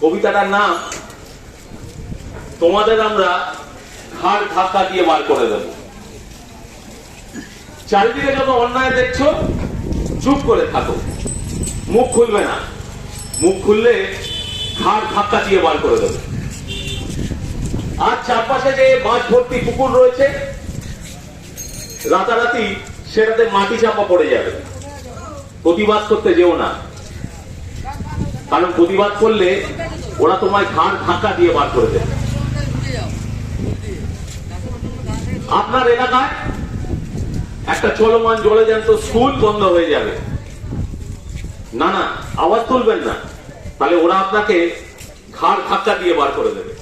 কবিতাটার নাম, তোমাদের আমরা ঘাড় ধাক্কা দিয়ে বার করে দেব। চারিদিকে যত অন্যায় দেখছ, চুপ করে থাকো। মুখ খুলবে না। মুখ খুললে ঘাড় ধাক্কা দিয়ে বার করে দেবে। আর চারপাশে যে মাছ ভর্তি পুকুর রয়েছে, রাতারাতি সেটাতে মাটি চাপা পড়ে যাবে। প্রতিবাদ করতে যেও না। কারণ প্রতিবাদ করলে ওরা তোমায় ঘাড় ধাক্কা দিয়ে বার করে দেবে। আপনার এলাকায় একটা চলমান জলে জ্যান্ত স্কুল বন্ধ হয়ে যাবে। না না, আওয়াজ তুলবেন না। তাহলে ওরা আপনাকে ঘাড় ধাক্কা দিয়ে বার করে দেবে।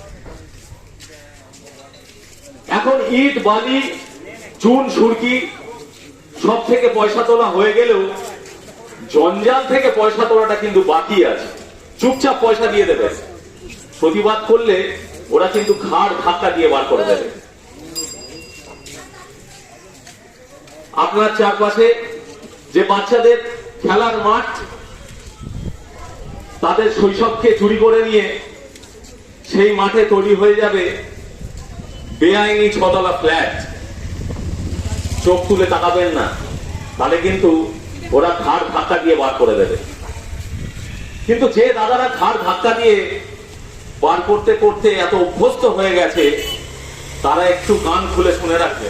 এখন ইট, বালি, চুন, সুরকি সব থেকে পয়সা তোলা হয়ে গেলেও জঞ্জাল থেকে পয়সা তোলাটা কিন্তু বাকি আছে। চুপচাপ পয়সা দিয়ে দেবে। প্রতিবাদ করলে ওরা কিন্তু ঘাড় ধাক্কা দিয়ে বার করে দেবে। আপনার চারপাশে যে বাচ্চাদের খেলার মাঠ, তাদের শৈশবকে চুরি করে নিয়ে সেই মাঠে তৈরি হয়ে যাবে বেআইনি ছতলা ফ্ল্যাট। চোখ তুলে তাকাবেন না, তাহলে কিন্তু ওরা ঘাড় ধাক্কা দিয়ে বার করে দেবে। কিন্তু যে দাদারা ঘাড় ধাক্কা দিয়ে বার করতে করতে এত অভ্যস্ত হয়ে গেছে, তারা একটু গান খুলে শুনে রাখবে।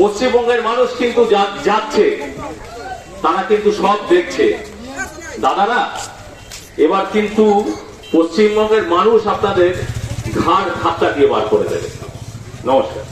পশ্চিমবঙ্গের মানুষ কিন্তু যাচ্ছে, তারা কিন্তু সব দেখছে। দাদারা, এবার কিন্তু পশ্চিমবঙ্গের মানুষ আপনাদের ঘাড় ধাক্কা দিয়ে বার করে দেবে। নমস্কার।